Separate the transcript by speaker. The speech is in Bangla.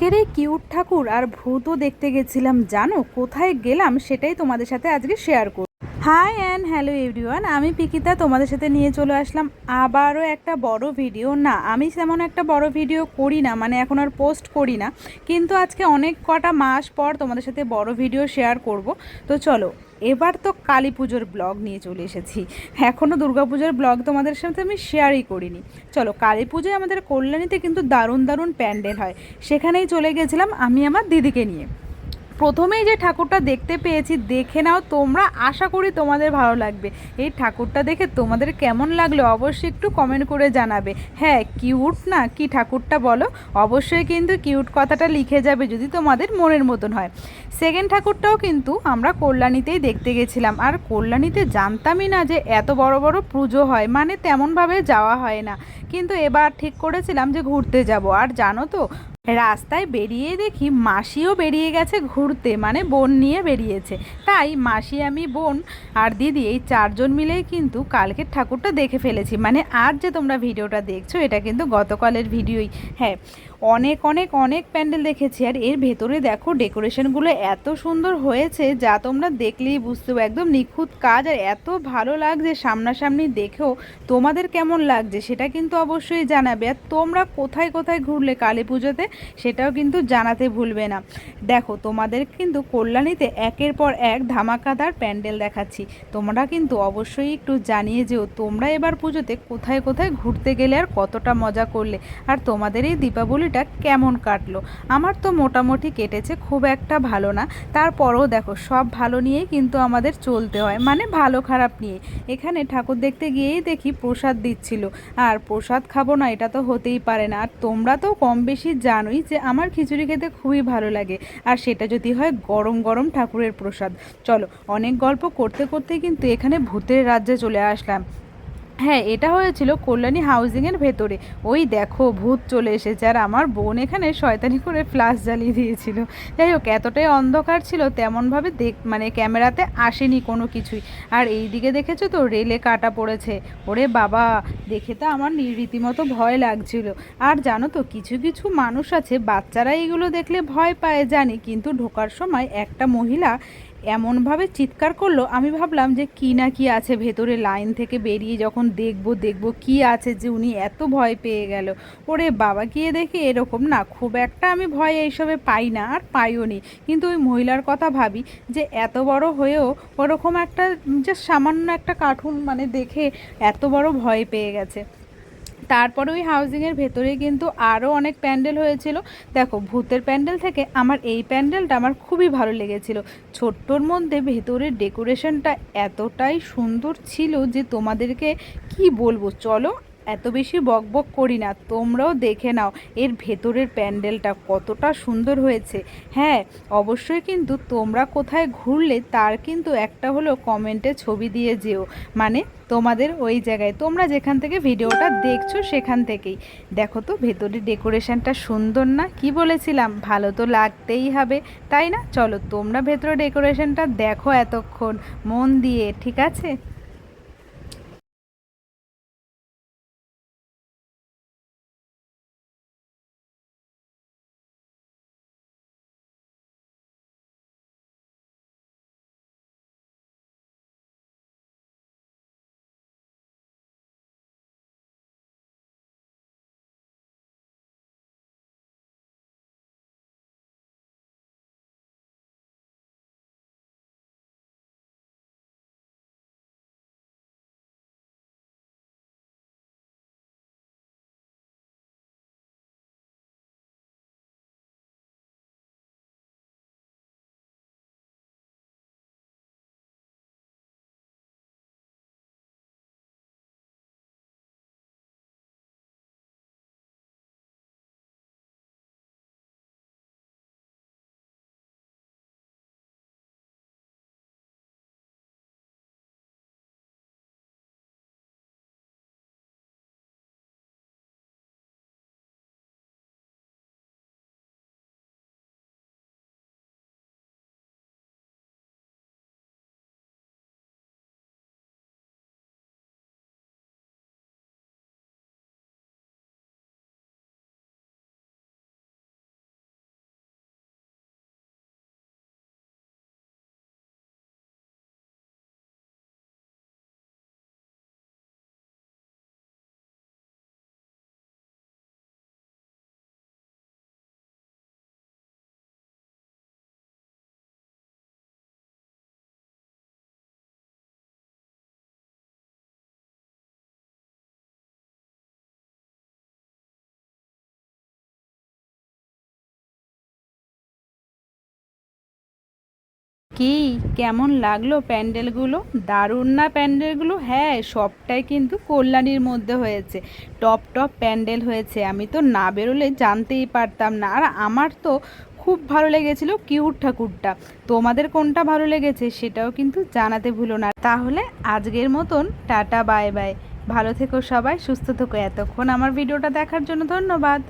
Speaker 1: আজকের এই কিউট ঠাকুর আর ভূতও দেখতে গেছিলাম, জানো? কোথায় গেলাম সেটাই তোমাদের সাথে আজকে শেয়ার করব। হাই অ্যান্ড হ্যালো এভরিওয়ান আমি পিকিতা, তোমাদের সাথে নিয়ে চলে আসলাম আবারও একটা বড় ভিডিও না, আমি তেমন একটা বড় ভিডিও করি না মানে এখন আর পোস্ট করি না। কিন্তু আজকে অনেক কটা মাস পর তোমাদের সাথে বড় ভিডিও শেয়ার করব। তো চলো, এবার তো কালী পুজোর ব্লগ নিয়ে চলে এসেছি। এখনও দুর্গাপুজোর ব্লগ তোমাদের সাথে আমি শেয়ারই করিনি। চলো, কালী পুজোয় আমাদের কল্যাণীতে কিন্তু দারুণ দারুণ প্যান্ডেল হয়। সেখানেই চলে গেছিলাম আমি আমার দিদিকে নিয়ে। প্রথমেই যে ঠাকুরটা দেখতে পেয়েছি, দেখে নাও তোমরা। আশা করি তোমাদের ভালো লাগবে। এই ঠাকুরটা দেখে তোমাদের কেমন লাগল অবশ্যই একটু কমেন্ট করে জানাবে। হ্যাঁ কিউট না? কি ঠাকুরটা বলো? অবশ্যই কিন্তু কিউট কথাটা লিখে যাবে যদি তোমাদের মনের মতন হয়। সেকেন্ড ঠাকুরটাও কিন্তু আমরা কল্যাণীতেই দেখতে গেছিলাম। আর কল্যাণীতে জানতামই না যে এত বড় বড় পুজো হয় মানে তেমনভাবে যাওয়া হয় না। কিন্তু এবার ঠিক করেছিলাম যে ঘুরতে যাব। আর জানো তো রাস্তায় বেরিয়ে দেখি মাসিও বেরিয়ে গেছে ঘুরতে মানে বোন নিয়ে বেরিয়েছে। তাই মাসি, আমি, বোন আর দিদি এই চারজন মিলেই কিন্তু কালকের ঠাকুরটা দেখে ফেলেছি। মানে আর যে তোমরা ভিডিওটা দেখছ, এটা কিন্তু গতকালের ভিডিওই। হ্যাঁ অনেক অনেক অনেক প্যান্ডেল দেখেছি। আর এর ভেতরে দেখো ডেকোরেশনগুলো এত সুন্দর হয়েছে যা তোমরা দেখলেই বুঝতে পারো একদম নিখুঁত কাজ আর এত ভালো লাগছে সামনাসামনি দেখেও। তোমাদের কেমন লাগছে সেটা কিন্তু অবশ্যই জানাবে। আর তোমরা কোথায় কোথায় ঘুরলে কালী পুজোতে সেটাও কিন্তু জানাতে ভুলবে না। দেখো, তোমাদের কিন্তু কল্যাণীতে একের পর এক ধামাকাদার প্যান্ডেল দেখাচ্ছি। তোমরা কিন্তু অবশ্যই একটু জানিয়ে যেও তোমরা এবার পুজোতে কোথায় কোথায় ঘুরতে গেলে আর কতটা মজা করলে। আর তোমাদের এই দীপাবলিটা কেমন কাটলো? আমার তো মোটামুটি কেটেছে, খুব একটা ভালো না। তারপরেও দেখো, সব ভালো নিয়েই কিন্তু আমাদের চলতে হয় মানে ভালো খারাপ নিয়ে। এখানে ঠাকুর দেখতে গিয়েই দেখি প্রসাদ দিচ্ছিল। আর প্রসাদ খাব না, এটা তো হতেই পারে না। আর তোমরা তো কম বেশি জানোই যে আমার খিচুড়ি খেতে খুবই ভালো লাগে। আর সেটা যদি হয় গরম গরম ঠাকুরের প্রসাদ। চলো, অনেক গল্প করতে করতে কিন্তু এখানে ভূতের রাজ্যে চলে আসলাম। হ্যাঁ এটা হয়েছিল কল্যাণী হাউজিংয়ের ভেতরে। ওই দেখো, ভূত চলে এসেছে। আর আমার বোন এখানে শয়তানি করে ফ্লাশ জ্বালিয়ে দিয়েছিল। যাই হোক, এতটাই অন্ধকার ছিল, তেমনভাবে দেখ মানে ক্যামেরাতে আসেনি কোনো কিছুই। আর এই দিকে দেখেছ তো রেলে কাটা পড়েছে। ওরে বাবা, দেখে তো আমার রীতিমতো ভয় লাগছিল। আর জানো তো, কিছু কিছু মানুষ আছে, বাচ্চারা এগুলো দেখলে ভয় পায়, জানি। কিন্তু ঢোকার সময় একটা মহিলা এমনভাবে চিৎকার করল, আমি ভাবলাম যে কি না কি আছে ভেতরে লাইন থেকে বেরিয়ে যখন দেখব দেখব কি আছে যে উনি এত ভয় পেয়ে গেল। ওরে বাবা, গিয়ে দেখি এরকম না, খুব একটা আমি ভয় এইসবে পাই না, আর পাইও নি। কিন্তু ওই মহিলার কথা ভাবি যে এত বড় হয়েও ওরকম একটা যে সামান্য একটা কার্টুন মানে দেখে এত বড় ভয় পেয়ে গেছে। তারপরে ওই হাউজিংয়ের ভেতরে কিন্তু আরও অনেক প্যান্ডেল হয়েছিল। দেখো, ভূতের প্যান্ডেল থেকে আমার এই প্যান্ডেলটা আমার খুবই ভালো লেগেছিল। ছোট্টর মধ্যে ভেতরের ডেকোরেশনটা এতটাই সুন্দর ছিল যে তোমাদেরকে কি বলব? চলো এত বেশি বকবক করি না, তোমরাও দেখে নাও এর ভেতরের প্যান্ডেলটা কতটা সুন্দর হয়েছে। হ্যাঁ অবশ্যই কিন্তু তোমরা কোথায় ঘুরলে তার কিন্তু একটা হলো কমেন্টে ছবি দিয়ে যেও। মানে তোমাদের ওই জায়গায়, তোমরা যেখান থেকে ভিডিওটা দেখছ সেখান থেকেই। দেখো তো, ভেতরের ডেকোরেশনটা সুন্দর না? কি বলেছিলাম? ভালো তো লাগতেই হবে, তাই না? চলো, তোমরা ভেতরে ডেকোরেশনটা দেখো এতক্ষণ, মন দিয়ে, ঠিক আছে? কি? কেমন লাগল প্যান্ডেলগুলো? দারুণ না প্যান্ডেলগুলো? হ্যাঁ সবটাই কিন্তু কল্যাণীর মধ্যে হয়েছে। টপ টপ প্যান্ডেল হয়েছে। আমি তো না বেরোলে জানতেই পারতাম না। আর আমার তো খুব ভালো লেগেছিল কিউট ঠাকুরটা। তোমাদের কোনটা ভালো লেগেছে সেটাও কিন্তু জানাতে ভুলো না। তাহলে আজকের মতন টাটা, বাই বাই। ভালো থেকো সবাই, সুস্থ থেকো। এতক্ষণ আমার ভিডিওটা দেখার জন্য ধন্যবাদ।